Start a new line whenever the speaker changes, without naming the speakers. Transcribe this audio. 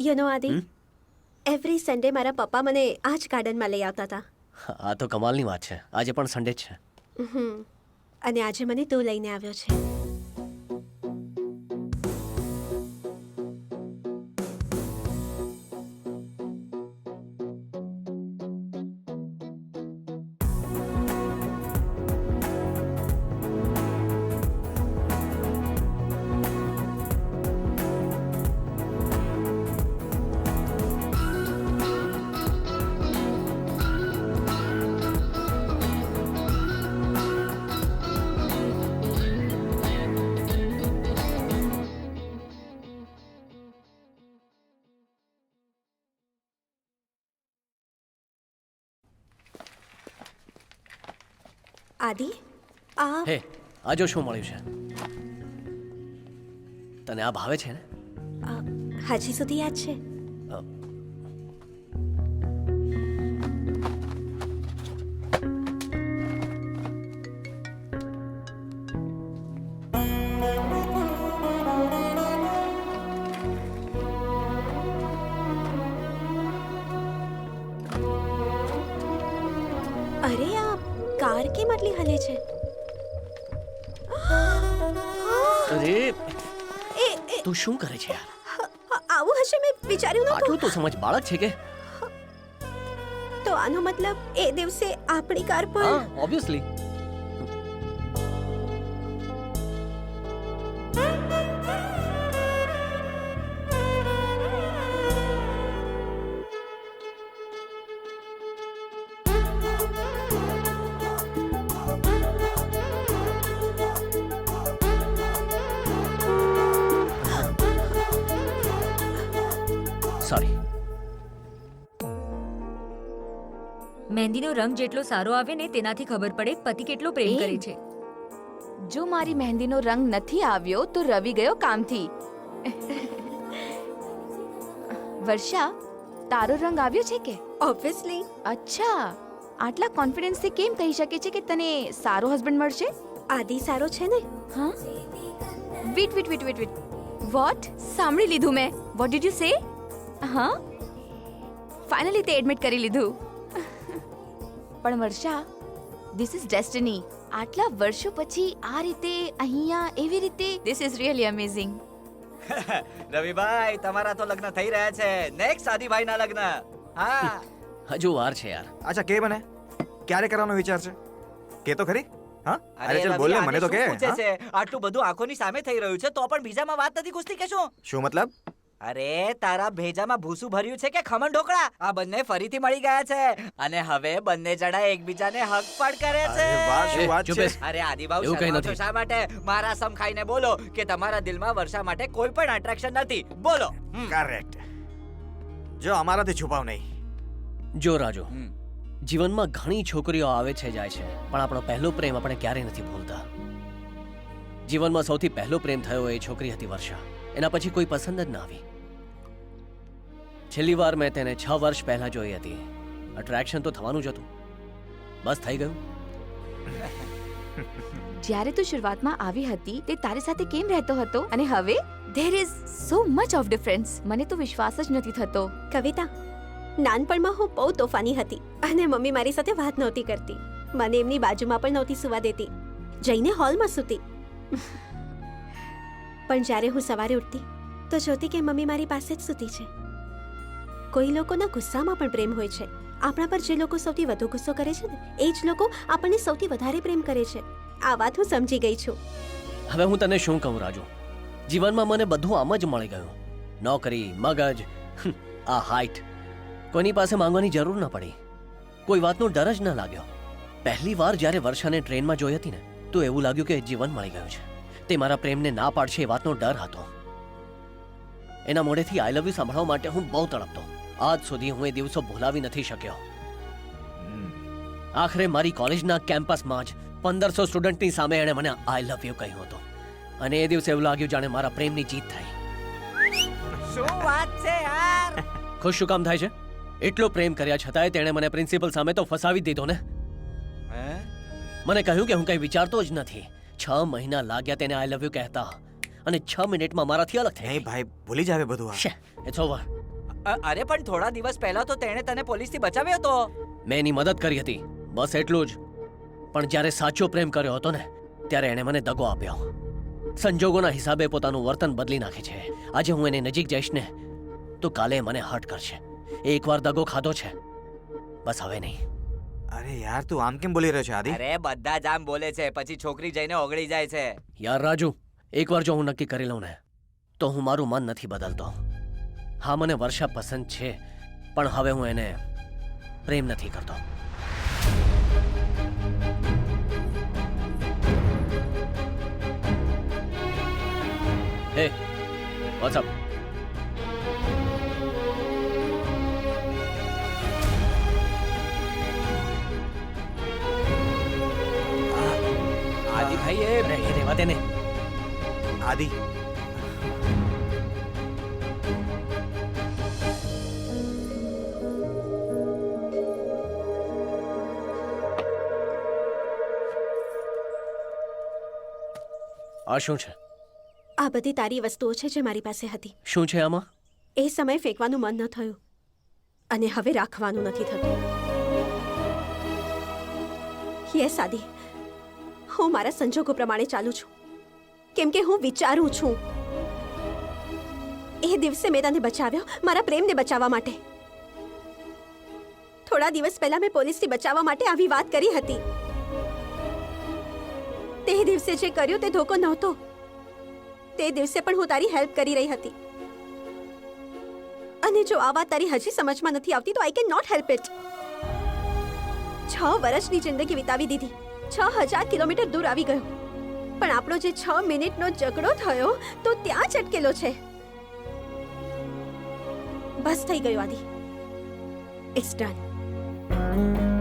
You know આદિ every Sunday મારા પપ્પા મને આ જ ગાર્ડનમાં લઈ આવતા હતા.
આ તો કમાલની વાત છે. આજે પણ સન્ડે જ છે.
અને આજે મને તું લઈને આવ્યો છે. આદિ આ
હે આ જો શું મળ્યું છે? તને આ ભાવે છે ને?
હજી સુધી યાદ છે? છે.
અરે તું શું કરે છે યાર?
આવું હશે મેં વિચાર્યું નહોતું.
આટલું તો સમજ બાળક છે કે?
તો આનો મતલબ એ દિવસે આપણી કાર પર
ઓબ્વિયસલી સોરી
મહેંદીનો રંગ જેટલો સારો આવે ને તેનાથી ખબર પડે પતિ કેટલો પ્રેમ? કરે છે.
જો મારી મહેંદીનો રંગ નથી આવ્યો તો રવિ ગયો કામથી. વર્ષા તારો રંગ આવ્યો છે કે?
ઓબ્વિયસલી
અચ્છા. આટલા કોન્ફિડન્સથી કેમ કહી શકે છે કે તને સારો હસબન્ડ મળશે?
આદિ સારો છે ને.
હા? વિટ વિટ વિટ વીટ વિટ વોટ સાંભળી લીધું મેં. વોટ ડીડ યુ સે હા? ફાઇનલી તે એડમિટ કરી લીધું. પણ વર્ષા ધીસ ઇઝ ડેસ્ટિની આટલા વર્ષો પછી આ રીતે અહીંયા એવી રીતે this is really amazing
Ravibhai તમારા તો લગ્ન થઈ રહ્યા છે. નેક્સ્ટ આદિભાઈ ના લગ્ન. હા.
હજુ વાર છે યાર.
અચ્છા કે મને? ક્યારે કરવાનો વિચાર છે? કે તો ખરી? હા?
અરે
ચલ બોલ ને મને તો કે
પૂછે છે? આટલું બધું આંખોની સામે થઈ રહ્યું છે તો પણ બીજામાં વાત નથી ઘૂસતી કે શું?
શું મતલબ?
અરે તારા ભેજામાં ભૂસું ભર્યું છે કે ખમણ ઢોકળા? આ બંને ફરીથી મળી ગયા છે. અને હવે બંને જણા એકબીજાને હક પણ કરે છે.
અરે શું વાત છે?
અરે આદિબાઉ
એવું કંઈ
શરમાવ છો
નથી.
શા માટે? મારા સમ ખાઈને બોલો કે તમારા દિલમાં વર્ષા માટે કોઈ પણ અટ્રેક્શન નથી. બોલો.
કરેક્ટ જો અમારાથી છુપાવ નહીં.
જો રાજો.
હમ.
જીવનમાં ઘણી છોકરીઓ આવે છે જાય છે. પણ આપણો પહેલો પ્રેમ આપણે ક્યારેય નથી ભૂલતા. જીવનમાં સૌથી પહેલો પ્રેમ થયો એ છોકરી હતી વર્ષા. એના પછી કોઈ પસંદ જ ના આવી. છેલ્લી વાર મેં તેને છ વર્ષ પહેલા જોઈ હતી. અટ્રેક્શન તો થવાનું જ હતું. બસ થઈ ગયું.
જ્યારે તું શરૂઆતમાં આવી હતી તે તારી સાથે કેમ રહેતો હતો? અને હવે? There is so much of difference મને તો વિશ્વાસ જ નથી થતો.
કવિતા નાનપણમાં હું બહુ તોફાની હતી અને મમ્મી મારી સાથે વાત નહોતી કરતી. મને એમની બાજુમાં પણ નહોતી સુવા દેતી. જઈને હોલમાં સૂતી. પણ જ્યારે હું સવારે ઉઠતી, તો જોતી કે મમ્મી મારી પાસે જ સૂતી છે. કોઈ લોકોના ગુસ્સામાં પણ પ્રેમ હોય છે. આપણા પર જે લોકો સૌથી વધુ ગુસ્સો કરે છે ને, એ જ લોકો આપણને સૌથી વધારે પ્રેમ કરે છે. આ વાત હું સમજી ગઈ છું.
હવે હું તને શું કહું, રાજુ? જીવનમાં મને બધું આમ જ મળી ગયું. નોકરી, મગજ આ હાઈટ કોઈની પાસે માંગવાની જરૂર ન પડી. કોઈ વાતનો ડર જ ન લાગ્યો. પહેલી વાર જ્યારે વર્ષાને ટ્રેનમાં જોઈ હતી ને, તો એવું લાગ્યું કે જીવન મળી ગયું છે. તે મારા પ્રેમને ના પાડશે એ વાતનો ડર હતો. એના મોઢેથી આઈ લવ યુ સાંભળવા માટે હું બહુ તડપતો. આજ સુધી હું એ દિવસો ભૂલાવી નથી શક્યો. આખરે મારી કોલેજના કેમ્પસમાં જ પંદરસો સ્ટુડન્ટની સામે એણે મને આઈ લવ યુ કહ્યું હતું. અને એ દિવસે એવું લાગ્યું જાણે મારા પ્રેમની જીત થઈ.
શું વાત છે યાર?
ખુશ શું કામ થાય છે? એટલો પ્રેમ કર્યા છતાંય તેણે મને પ્રિન્સિપલ સામે તો ફસાવી દીધો ને.
હે?
મને કહ્યું કે હું કંઈ વિચારતો જ નથી. છ મહિના લાગ્યા તેને આઈ લવ યુ કહેતા. અને છ મિનિટમાં મારાથી અલગ થઈ
નહીં ભાઈ ભૂલી જાવે બધું આ.
ઇટ્સ ઓવર
અરે પણ થોડા દિવસ પહેલા તો તેણે તને પોલીસથી બચાવ્યો હતો
મેં એની મદદ કરી હતી. બસ એટલું જ. પણ જ્યારે સાચો પ્રેમ કર્યો હતો ને ત્યારે એણે મને દગો આપ્યો. સંજોગોના હિસાબે પોતાનું વર્તન બદલી નાખે છે. આજે હું એને નજીક જઈશ ને તો કાલે મને હર્ટ કરશે. એકવાર દગો ખાધો છે. બસ હવે નહીં.
અરે યાર તું આમ કેમ બોલી રહ્યો છે આદિ?
અરે બધા જ આમ બોલે છે પછી છોકરી જઈને ઓગળી જાય છે.
યાર રાજુ એકવાર જો હું નક્કી કરી લઉં ને તો હું મારું મન નથી બદલતો. હા મને વર્ષા પસંદ છે પણ હવે હું એને પ્રેમ નથી કરતો. હે વોટ્સ
ભાઈ એ
અરે એ રેવા
આદિ.
આ શું છે?
આ બધી તારી વસ્તુઓ છે જે મારી પાસે હતી.
શું છે આમાં?
એ સમય ફેંકવાનું મન ન થયું. અને હવે રાખવાનું નથી થતું. યસ આદિ. હું મારા સંજોગો પ્રમાણે ચાલું છું. કેમ કે હું વિચારું છું. એ દિવસે મેં તને બચાવ્યો, મારા પ્રેમને બચાવવા માટે. થોડા દિવસ પહેલા મેં પોલીસથી બચાવવા માટે આવી વાત કરી હતી. તે દિવસે જે કર્યું તે ધોકો નહોતો. તે દિવસે પણ હું તારી હેલ્પ કરી રહી હતી. અને જો આ વાત તારી હજી સમજમાં નથી આવતી, તો I can not help it છ વર્ષની જિંદગી વિતાવી દીધી. છ હજાર કિલોમીટર દૂર આવી ગયો. પણ આપણો જે છ મિનિટનો ઝઘડો થયો, તો ત્યાં જ અટકેલો છે. બસ થઈ ગયું, આદિ. It's done